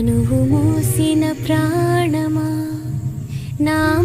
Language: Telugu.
నువ్వు మూసిన ప్రాణమా? నా